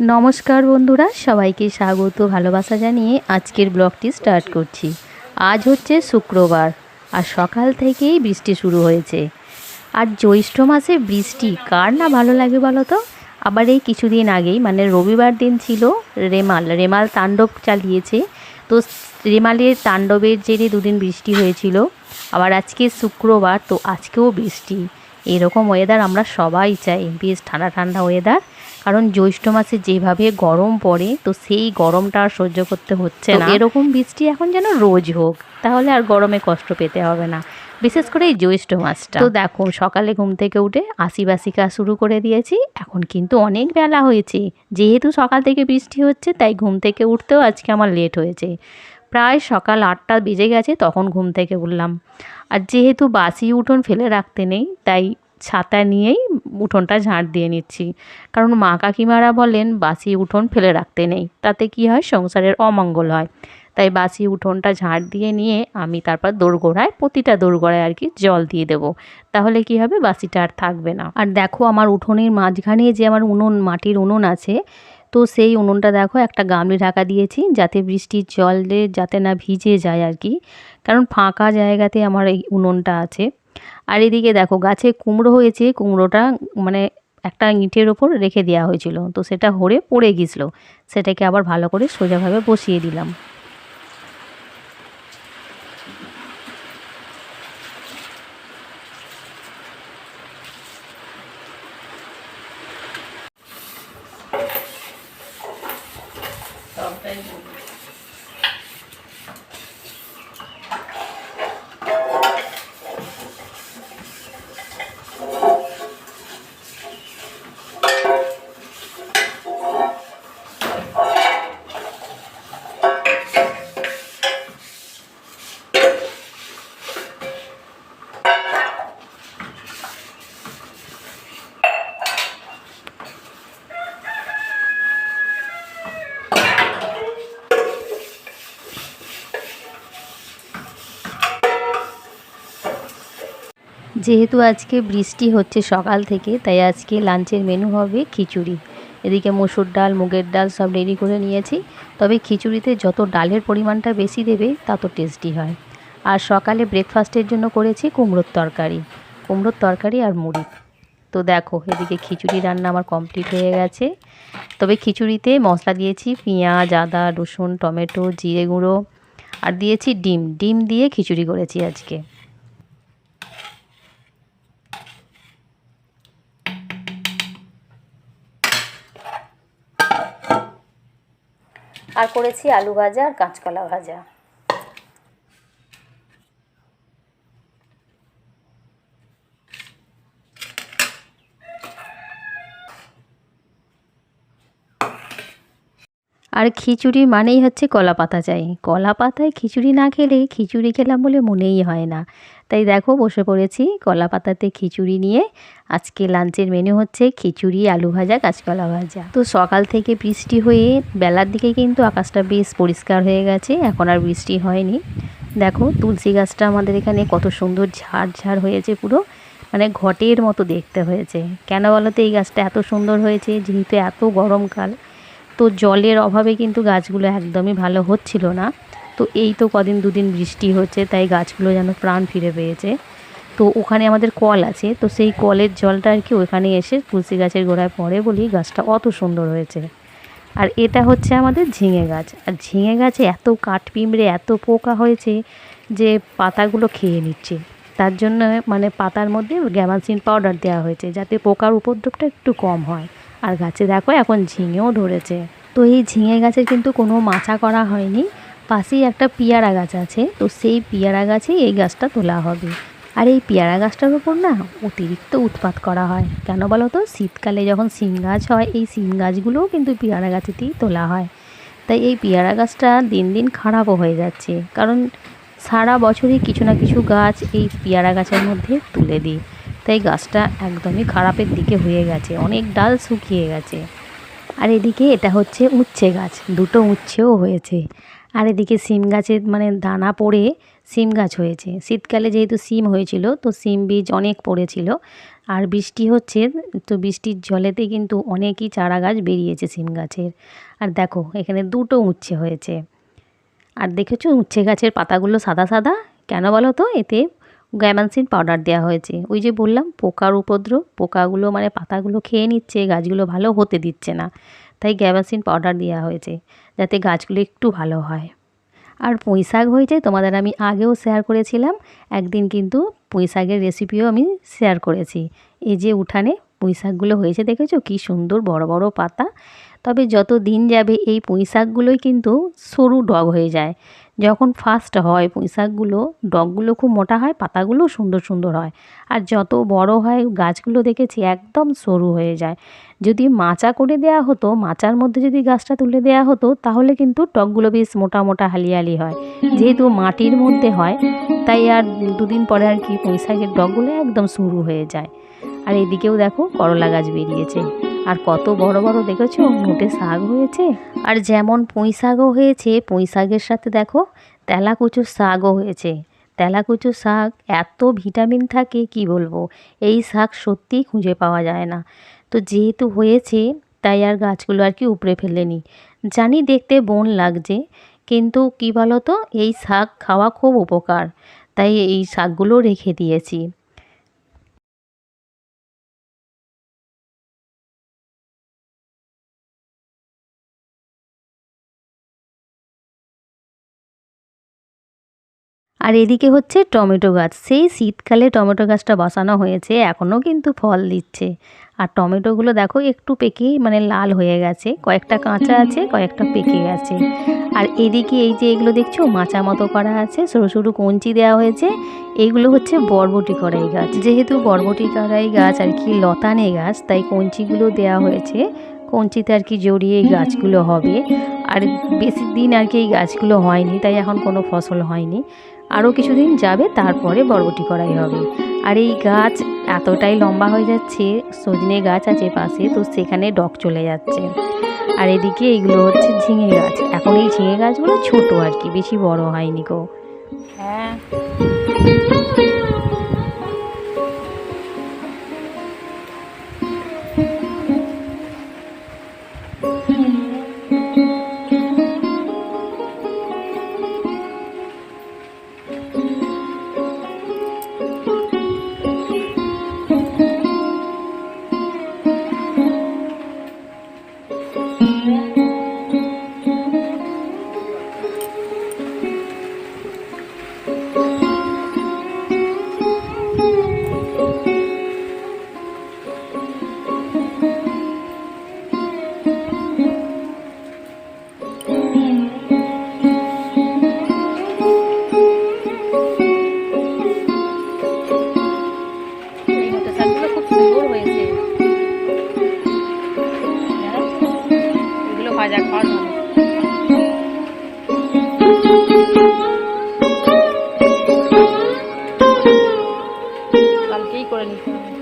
নমস্কার বন্ধুরা, সবাইকে স্বাগত, ভালোবাসা জানিয়ে আজকের ব্লগটি স্টার্ট করছি। আজ হচ্ছে শুক্রবার আর সকাল থেকেই বৃষ্টি শুরু হয়েছে। আর জ্যৈষ্ঠ মাসে বৃষ্টি কার না ভালো লাগে বলো তো? আবার এই কিছুদিন আগেই মানে রবিবার দিন ছিল রেমাল রেমাল তাণ্ডব চালিয়েছে। তো রেমালের তাণ্ডবের জেরে দুদিন বৃষ্টি হয়েছিল। আবার আজকে শুক্রবার, তো আজকেও বৃষ্টি। এরকম ওয়েদার আমরা সবাই চাই বেশ ঠান্ডা ঠান্ডা ওয়েদার কারণ জ্যৈষ্ঠ মাসে যেভাবে গরম পড়ে তো সেই গরমটা আর সহ্য করতে হচ্ছে না। এরকম বৃষ্টি এখন যেন রোজ হোক তাহলে আর গরমে কষ্ট পেতে হবে না। বিশেষ করে এই জ্যৈষ্ঠ মাসটা। তো দেখো সকালে ঘুম থেকে উঠে আশি বাসি কাজ শুরু করে দিয়েছি। এখন কিন্তু অনেক বেলা হয়েছে। যেহেতু সকাল থেকে বৃষ্টি হচ্ছে তাই ঘুম থেকে উঠতেও আজকে আমার লেট হয়েছে। প্রায় সকাল আটটা বেজে গেছে, তখন ঘুম থেকে উঠলাম। আর যেহেতু বাসি উঠোন ফেলে রাখতে নেই, তাই ছাতা নিয়েই উঠোনটা ঝাঁট দিয়ে নিচ্ছি। কারণ মা কাকিমারা বলেন, বাসি উঠোন ফেলে রাখতে নেই। তাতে কি হয়? সংসারের অমঙ্গল হয়। তাই বাসি উঠোনটা ঝাঁট দিয়ে নিয়ে আমি তারপর দোরগোড়ায়, প্রতিটা দোরগোড়ায় আর কি জল দিয়ে দেবো। তাহলে কি হবে? বাসিটা আর থাকবে না। আর দেখো, আমার উঠোনের মাঝখানে যে আমার উনুন, মাটির উনুন আছে তো সেই উনুনটা দেখো, একটা গামলি ঢাকা দিয়েছি যাতে বৃষ্টির জলে যাতে না ভিজে যায় আর কি। কারণ ফাঁকা জায়গাতে আমার এই উনুনটা আছে। আর এদিকে দেখো, গাছে কুমড়ো হয়েছে, কুমড়োটা মানে একটা ইঁটের ওপর রেখে দেওয়া হয়েছিল। তো সেটা হরে পড়ে গিয়েছিল সেটাকে আবার ভালো করে সোজাভাবে বসিয়ে দিলাম। যেহেতু আজকে বৃষ্টি হচ্ছে সকাল থেকে, তাই আজকে লাঞ্চের মেনু হবে খিচুড়ি। এদিকে মসুর ডাল, মুগের ডাল সব রেডি করে নিয়েছি। তবে খিচুড়িতে যত ডালের পরিমাণটা বেশি দেবে তত টেস্টি হয়। আর সকালে ব্রেকফাস্টের জন্য করেছি কুমড়োর তরকারি কুমড়োর তরকারি আর মুড়ি। তো দেখো, এদিকে খিচুড়ি রান্না আমার কমপ্লিট হয়ে গেছে। তবে খিচুড়িতে মশলা দিয়েছি পেঁয়াজ, আদা, রসুন, টমেটো, জিরে গুঁড়ো, আর দিয়েছি ডিম। ডিম দিয়ে খিচুড়ি করেছি আজকে। আর করেছি আলু ভাজা আর কাঁচকলা ভাজা। আর খিচুড়ি মানেই হচ্ছে কলা পাতা চাই। কলা পাতায় খিচুড়ি না খেলে খিচুড়ি খেলাম বলে মনেই হয় না। তাই দেখো বসে পড়েছি কলা পাতাতে খিচুড়ি নিয়ে। আজকে লাঞ্চের মেনু হচ্ছে খিচুড়ি, আলু ভাজা, কাঁচকলা ভাজা। তো সকাল থেকে বৃষ্টি হয়ে বেলার দিকে কিন্তু আকাশটা বেশ পরিষ্কার হয়ে গেছে, এখন আর বৃষ্টি হয়নি। দেখো তুলসী গাছটা আমাদের এখানে কত সুন্দর ঝাড় ঝাড় হয়েছে পুরো। মানে ঘটের মতো দেখতে হয়েছে। কেন বলো তো এই গাছটা এত সুন্দর হয়েছে, যেহেতু এত গরমকাল। তো জলের অভাবে কিন্তু গাছগুলো একদমই ভালো হচ্ছিল না। তো এই তো কদিন দুদিন বৃষ্টি হচ্ছে, তাই গাছগুলো যেন প্রাণ ফিরে পেয়েছে। তো ওখানে আমাদের কল আছে, তো সেই কলের জলটা আর কি ওখানে এসে তুলসী গাছের গোড়ায় পড়ে বলি গাছটা অত সুন্দর হয়েছে। আর এটা হচ্ছে আমাদের ঝিঙে গাছ। আর ঝিঙে গাছে এত কাঠ পিঁমড়ে এত পোকা হয়েছে যে পাতাগুলো খেয়ে নিচ্ছে। তার জন্য মানে পাতার মধ্যে গ্যামাসিন পাউডার দেওয়া হয়েছে, যাতে পোকার উপদ্রবটা একটু কম হয়। আর গাছে দেখো এখন ঝিঙেও ধরেছে। তো এই ঝিঙে গাছের কিন্তু কোনো মাচা করা হয়নি। পাশেই একটা পেয়ারা গাছ আছে, তো সেই পেয়ারা গাছেই এই গাছটা তোলা হবে। আর এই পেয়ারা গাছটার উপর না অতিরিক্ত উৎপাত করা হয়। কেন বলো তো শীতকালে যখন সিম গাছ হয়, এই সিম গাছগুলোও কিন্তু পেয়ারা গাছেতেই তোলা হয়। তাই এই পেয়ারা গাছটা দিন দিন খারাপও হয়ে যাচ্ছে। কারণ সারা বছরই কিছু না কিছু গাছ এই পেয়ারা গাছের মধ্যে তুলে দিই তাই গাছটা একদমই খারাপের দিকে হয়ে গেছে, অনেক ডাল শুকিয়ে গেছে। আর এদিকে এটা হচ্ছে উচ্ছে গাছ, দুটো উচ্ছেও হয়েছে। আর এদিকে সিম গাছের মানে দানা পড়ে সিম গাছ হয়েছে। শীতকালে যেহেতু সিম হয়েছিল, তো সিম বীজ অনেক পড়েছিল। আর বৃষ্টি হচ্ছে, তো বৃষ্টির জলেতে কিন্তু অনেকই চারা গাছ বেরিয়েছে সিম গাছের। আর দেখো, এখানে দুটো উচ্ছে হয়েছে। আর দেখেছ, উচ্ছে গাছের পাতাগুলো সাদা সাদা? কেন বলো তো এতে? গ্যামানসিন পাউডার দেওয়া হয়েছে। ওই যে বললাম, পোকার উপদ্রব, পোকাগুলো মানে পাতাগুলো খেয়ে নিচ্ছে, গাছগুলো ভালো হতে দিচ্ছে না। তাই গ্যামাসিন পাউডার দেওয়া হয়েছে, যাতে গাছগুলো একটু ভালো হয়। আর পুঁই শাক হয়েছে, তোমাদের আমি আগেও শেয়ার করেছিলাম, একদিন কিন্তু পুঁই শাকের রেসিপিও আমি শেয়ার করেছি। এই যে উঠানে পুঁই শাকগুলো হয়েছে, দেখেছ? কি সুন্দর বড় বড় পাতা। তবে যত দিন যাবে এই পুঁই শাকগুলোই কিন্তু সরু ডগ হয়ে যায়। যখন ফার্স্ট হয় পুঁই শাকগুলো ডগগুলো খুব মোটা হয়, পাতাগুলো সুন্দর সুন্দর হয়। আর যত বড় হয় গাছগুলো দেখেছি একদম সরু হয়ে যায়। যদি মাচা করে দেওয়া হতো, মাচার মধ্যে যদি গাছটা তুলে দেওয়া হতো, তাহলে কিন্তু টকগুলো বেশ মোটা মোটা হালিয়ালি হয়। যেহেতু মাটির মধ্যে হয়, তাই আর দুদিন পরে আর কি পুঁই শাকের ডগগুলো একদম সরু হয়ে যায়। আর এদিকেও দেখো করলা গাছ বেরিয়েছে। আর কত বড় বড় দেখেছ? নোটে শাক হয়েছে। আর যেমন পুঁই শাকও হয়েছে, পুঁই শাকের সাথে দেখো, তেলাকুচুর শাকও হয়েছে। তেলাকুচুর শাক এত ভিটামিন থাকে, কি বলব? এই শাক সত্যিই খুঁজে পাওয়া যায় না। তো যেহেতু হয়েছে, তাই আর গাছগুলো আর কি উপড়ে ফেলেনি। জানি দেখতে বন লাগছে, কিন্তু কি বলতো? এই শাক খাওয়া খুব উপকার। তাই এই শাকগুলো রেখে দিয়েছি। আর এদিকে হচ্ছে টমেটো গাছ। সেই শীতকালে টমেটো গাছটা বসানো হয়েছে, এখনও কিন্তু ফল দিচ্ছে। আর টমেটোগুলো দেখো একটু পেকে মানে লাল হয়ে গেছে। কয়েকটা কাঁচা আছে, কয়েকটা পেকে গেছে। আর এদিকে এই যে এগুলো দেখছ, মাচা মতো করা আছে, সরু সরু কঞ্চি দেওয়া হয়েছে। এইগুলো হচ্ছে বরবটি কড়াই গাছ। যেহেতু বরবটি কড়াই গাছ আর কি লতানে গাছ, তাই কঞ্চিগুলো দেওয়া হয়েছে। কঞ্চিতে আর কি জড়িয়ে এই গাছগুলো হবে। আর বেশি দিন আর কি এই গাছগুলো হয়নি, তাই এখন কোনো ফসল হয়নি। আরও কিছুদিন যাবে, তারপরে বরবটি করাই হবে। আর এই গাছ এতটাই লম্বা হয়ে যাচ্ছে, সজনে গাছ আছে পাশে, তো সেখানে ডক চলে যাচ্ছে। আর এদিকে এইগুলো হচ্ছে ঝিঙে গাছ। এখন এই ঝিঙে গাছগুলো ছোট আর কি, বেশি বড় হয়নি গো। হ্যাঁ। কালকেই করে নিতে হবে।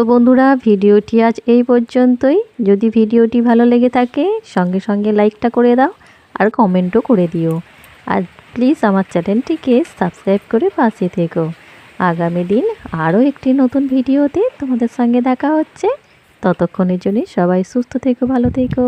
তো বন্ধুরা, ভিডিওটি আজ এই পর্যন্তই। যদি ভিডিওটি ভালো লেগে থাকে, সঙ্গে সঙ্গে লাইকটা করে দাও আর কমেন্টও করে দিও। আর প্লিজ আমার চ্যানেলটিকে সাবস্ক্রাইব করে পাশে থেকো। আগামী দিন আরও একটি নতুন ভিডিওতে তোমাদের সঙ্গে দেখা হচ্ছে। ততক্ষণের জন্য সবাই সুস্থ থেকো, ভালো থেকো।